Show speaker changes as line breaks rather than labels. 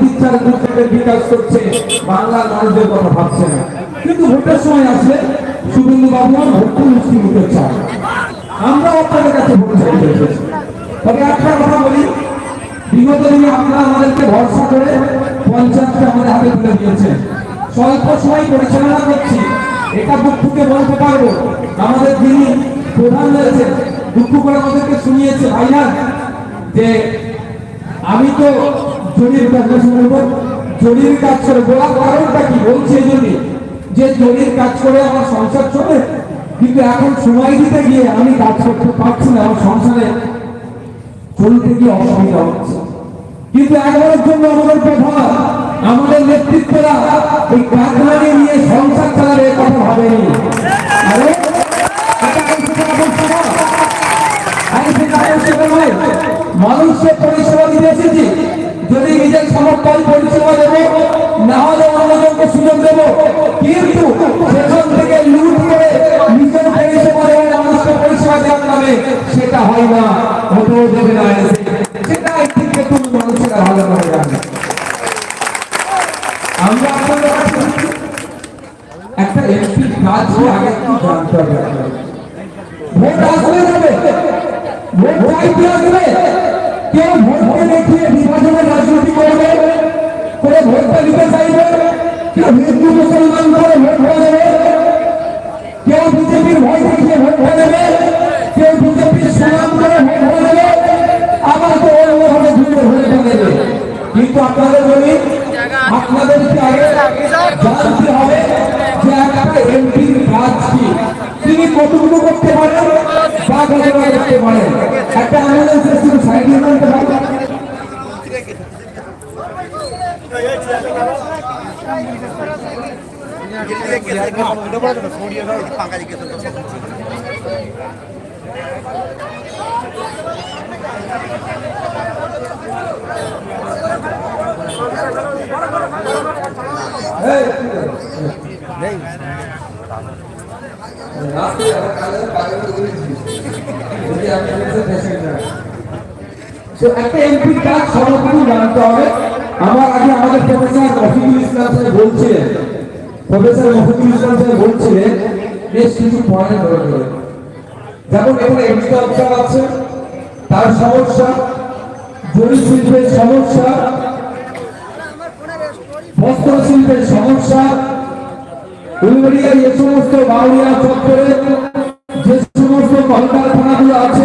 দিচ্ছার গুজরাটের বিকাশ করছে বাংলার মানুষদের কথা ভাবছে না। কিন্তু ভোটের সময় আসলে শুভেন্দু বাবু আর ভোট মুক্তি নিতে চায়। আমরা আপনাদের কাছে ভোট চাইতে তবে একটা কথা বলি, বিগত দিনে আপনারা আমাদেরকে ভরসা করে পঞ্চায়েতকে আমাদের হাতে তুলে দিয়েছেন। স্বল্প সময় পরিচালনা করছি, এটা বুক ফুটে বলতে পারব। আমাদের যিনি প্রধান রয়েছে দুঃখ করে আমাদেরকে শুনিয়েছে ভাইজান যে আমি তো জরির কাজ শুনব জরির কাজ করে বলার কারণটা কি বলছে এই জন্যে? যে জরির কাজ করে আমার সংসার চলে, কিন্তু এখন সময় দিতে গিয়ে আমি কাজ করতে পারছি না, আমার সংসারে চলতে গিয়ে অসুবিধা হচ্ছে। কিন্তু একবারের জন্য আমাদের প্রধান, আমাদের নেতৃত্বরা এই কাজগুলি নিয়ে সংসার চালাবে কথা ভাবেনি। আরে মানুষকে পরিষেবা দিতে এসেছি। যদি নিজের সমর্থন পরিষেবা দেবো না হলে অন্যজনকে সুযোগ দেবো। কিন্তু সেখান থেকে লুট করে নিজের পরিষেবা দেওয়ার মানুষকে পরিষেবা দেওয়ার নামে সেটা হয় না হতেও দেবে না সেটা ঠিক তুমি মানুষেরা ভালো করে জানে। আমরা আপনাদের একটা এমপি কাজ আগে কি জানতে হবে। ভোট আসবে ভোট চাইতে আসবে। কেউ ভোটকে দেখিয়ে বিভাজনের রাজনীতি করবে? করে ভোটটা দিতে চাইবে? কেউ হিন্দু, মুসলমান করে ভোট হয়ে যাবে কেউ বিজেপির ভয় দেখিয়ে ভোট হয়ে যাবে কেউ বিজেপির সুনাম করে ভোট হয়ে যাবে আবার তো অন্যভাবে ঘুরে হয়ে যাবে কিন্তু আপনাদের বলি আপনাদেরকে আগে জানতে হবে যে একটা এমপির কাজ কি? তিনি কতটুকু করতে পারেন? বা কতটুকু করতে পারেন। একটা অ্যাম্বুলেন্সের রাস্তায় কালের বাইরে যদি আমি ফেসে যাই So, একটা এমপির কাজ সর্বপ্রথম জানতে হবে। আমার আগে আমাদের প্রফেসর রফিকুল ইসলাম সাহেব বলছিলেন প্রফেসর রফিকুল ইসলাম সাহেব বলছিলেন বেশ কিছু পয়েন্ট ধরে যেমন এখানে এগ্রিকালচার আছে তার সমস্যা জরি শিল্পের সমস্যা বস্ত্র শিল্পের সমস্যা উলবেড়িয়ার যে সমস্ত বাউরিয়া চত্বরে যে সমস্ত কলকারখানাগুলো আছে